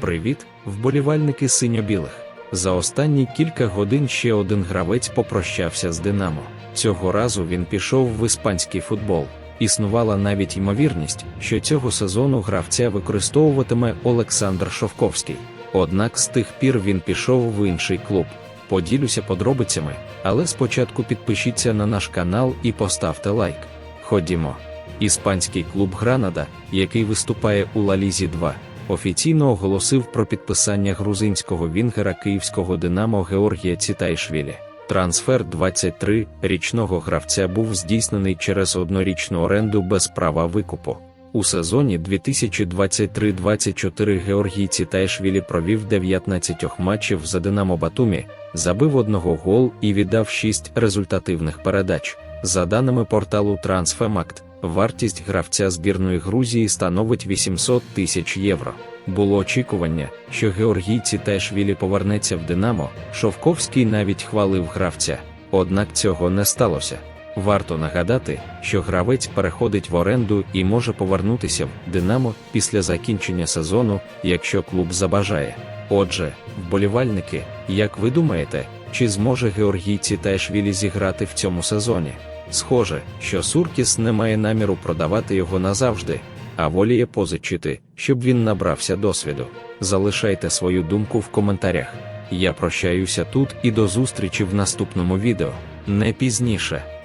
Привіт, вболівальники синьо-білих. За останні кілька годин ще один гравець попрощався з Динамо. Цього разу він пішов в іспанський футбол. Існувала навіть ймовірність, що цього сезону гравця використовуватиме Олександр Шовковський. Однак з тих пір він пішов в інший клуб. Поділюся подробицями, але спочатку підпишіться на наш канал і поставте лайк. Ходімо. Іспанський клуб Гранада, який виступає у Лалізі 2, офіційно оголосив про підписання грузинського вінгера київського Динамо Георгія Цітайшвілі. Трансфер 23-річного гравця був здійснений через однорічну оренду без права викупу. У сезоні 2023-24 Георгій Цітайшвілі провів 19 матчів за Динамо Батумі, забив одного гол і віддав 6 результативних передач. За даними порталу Трансфемакт, вартість гравця збірної Грузії становить 800 тисяч євро. Було очікування, що Георгій Цітайшвілі повернеться в Динамо. Шовковський навіть хвалив гравця. Однак цього не сталося. Варто нагадати, що гравець переходить в оренду і може повернутися в Динамо після закінчення сезону, якщо клуб забажає. Отже, вболівальники, як ви думаєте, чи зможе Георгій Цітайшвілі зіграти в цьому сезоні? Схоже, що Суркіс не має наміру продавати його назавжди, а воліє позичити, щоб він набрався досвіду. Залишайте свою думку в коментарях. Я прощаюся тут і до зустрічі в наступному відео, не пізніше.